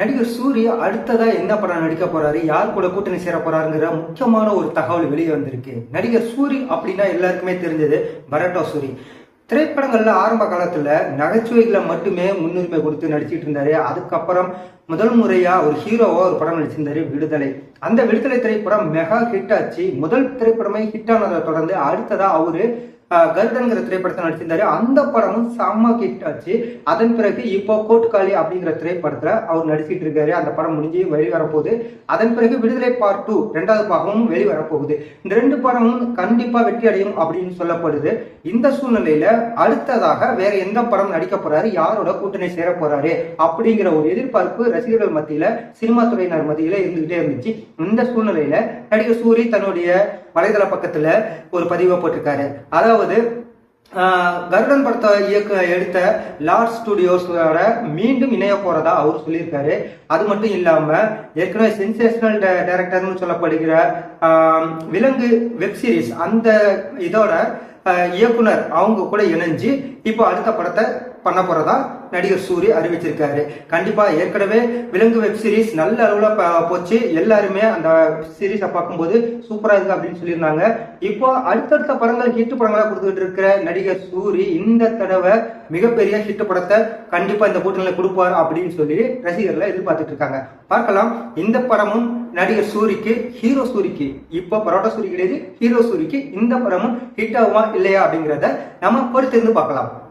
நடிகர் சூர்யா அடுத்ததா என்ன படம் நடிக்க போறாரு யார் கூட கூட்டணி சேர போறாருங்கிற முக்கியமான ஒரு தகவல் வெளியே வந்திருக்கு. நடிகர் சூரி அப்படின்னா எல்லாருக்குமே தெரிஞ்சது பரட்டோ சூரி. திரைப்படங்கள்ல ஆரம்ப காலத்துல நகைச்சுவைகளை மட்டுமே முன்னுரிமை கொடுத்து நடிச்சிட்டு இருந்தாரு. அதுக்கப்புறம் முதல் முறையா ஒரு ஹீரோவா ஒரு படம் நடிச்சிருந்தாரு விடுதலை. அந்த விடுதலை திரைப்படம் மெகா ஹிட் ஆச்சு. முதல் திரைப்படமே ஹிட் ஆனதை தொடர்ந்து அடுத்ததா அவரு கருடன்கிற திரைப்படத்தை நடிச்சிருந்தாரு. அந்த படமும் செம்ம ஹிட் ஆச்சு. அதன் பிறகு இப்போ கோட்டுக்காளி அப்படிங்கிற திரைப்படத்துல அவர் நடிச்சிட்டு இருக்காரு. அந்த படம் முடிஞ்சு வெளிவரப்போகுது அதன் பிறகு விடுதலை பார்ட் டூ ரெண்டாவது பாகமும் வெளிவரப்போகுது இந்த ரெண்டு படமும் கண்டிப்பா வெற்றி அடையும் அப்படின்னு சொல்லப்படுது. இந்த சூழ்நிலையில அடுத்ததாக வேற எந்த படம் நடிக்க போறாரு? யாரோட கூட்டணி சேர போறாரு? அப்படிங்கிற ஒரு எதிர்பார்ப்பு ரசிகர்கள் மத்தியில சினிமா துறையினர் மத்தியில இருந்துகிட்டே இருந்துச்சு. இந்த சூழ்நிலையில நடிகர் சூரி தன்னுடைய வலைதள பக்கத்துல ஒரு பதிவை போட்டிருக்காரு. அதாவது கருடன் படத்தை இயக்க எடுத்த லார்ட் ஸ்டுடியோஸோட மீண்டும் இணைய போறதா அவர் சொல்லியிருக்காரு. அது மட்டும் இல்லாம ஏற்கனவே சென்சேஷனல் டைரக்டர்னு சொல்லப்படுகிற விலங்கு வெப் சீரிஸ் அந்த இதோட இயக்குனர் அவங்க கூட இணைஞ்சு இப்போ அடுத்த படத்தை பண்ண போறதா நடிகர் சூரி அறிவிச்சிருக்காரு. கண்டிப்பா ஏற்கனவே விலங்கு வெப் சீரிஸ் நல்ல அளவுல ப- போச்சு. எல்லாருமே அந்த சீரிஸை பார்க்கும்போது சூப்பரா இருக்கு அப்படின்னு சொல்லியிருந்தாங்க. இப்போ அடுத்தடுத்த படங்கள் ஹிட் படங்களா கொடுத்துட்டு இருக்கிற நடிகர் சூரி இந்த தடவை மிகப்பெரிய ஹிட் படத்தை கண்டிப்பா இந்த கூட்டணியில கொடுப்பார் அப்படின்னு சொல்லி ரசிகர்களை எதிர்பார்த்துட்டு இருக்காங்க. பார்க்கலாம். இந்த படமும் நடிகர் சூரிக்கு ஹீரோ சூரிக்கு இப்போ பரோட்டா சூரி கிடையாது ஹீரோ சூரிக்கு இந்த படமும் ஹிட் ஆகுமா இல்லையா அப்படிங்கிறத நம்ம பொறுத்திருந்து பார்க்கலாம்.